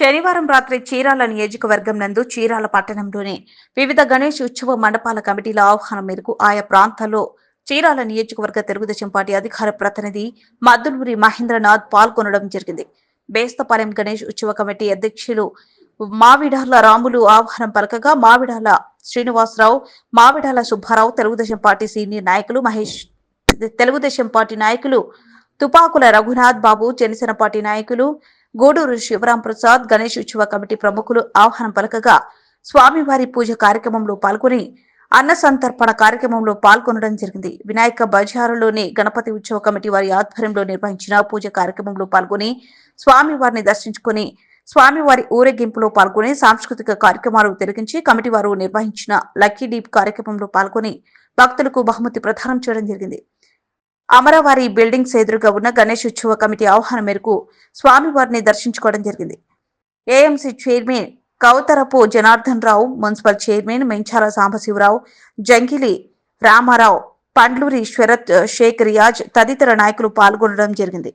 శనివారం రాత్రి చీరాల నియోజకవర్గం నందు చీరాల పట్టణంలోని వివిధ గణేష్ ఉత్సవ మండపాల కమిటీల ఆహ్వానం మేరకు ఆయా ప్రాంతాల్లో చీరాల నియోజకవర్గ తెలుగుదేశం పార్టీ అధికార ప్రతినిధి మద్దులూరి మహేంద్రనాథ్ పాల్గొనడం జరిగింది. బేస్తపాలెం గణేష్ ఉత్సవ కమిటీ అధ్యక్షులు మావిడాల రాములు ఆహ్వానం పలకగా మావిడాల శ్రీనివాసరావు మావిడాల సుబ్బారావు తెలుగుదేశం పార్టీ సీనియర్ నాయకులు మహేష్ తెలుగుదేశం పార్టీ నాయకులు తుపాకుల రఘునాథ్ బాబు జనసేన పార్టీ నాయకులు గూడూరు శివరాం ప్రసాద్ గణేష్ ఉత్సవ కమిటీ ప్రముఖులు ఆహ్వానం పలకగా స్వామివారి పూజ కార్యక్రమంలో పాల్గొని అన్న సంతర్పణ కార్యక్రమంలో పాల్గొనడం జరిగింది. వినాయక బజారులోని గణపతి ఉత్సవ కమిటీ వారి ఆధ్వర్యంలో నిర్వహించిన పూజ కార్యక్రమంలో పాల్గొని స్వామివారిని దర్శించుకుని స్వామివారి ఊరేగింపులో పాల్గొని సాంస్కృతిక కార్యక్రమాలు తిరిగించి కమిటీ వారు నిర్వహించిన లక్కీ డీప్ కార్యక్రమంలో పాల్గొని భక్తులకు బహుమతి ప్రదానం చేయడం జరిగింది. అమరవారి బిల్డింగ్స్ ఎదురుగా ఉన్న గణేష్ ఉత్సవ కమిటీ ఆహ్వానం మేరకు స్వామివారిని దర్శించుకోవడం జరిగింది. AMC chairman Kautharapu Janardhan Rao municipal chairman Menchala Sambasivarao Jangili Ramarao Pandluri Sharath Shaik Riyaz తదితర నాయకులు పాల్గొనడం జరిగింది.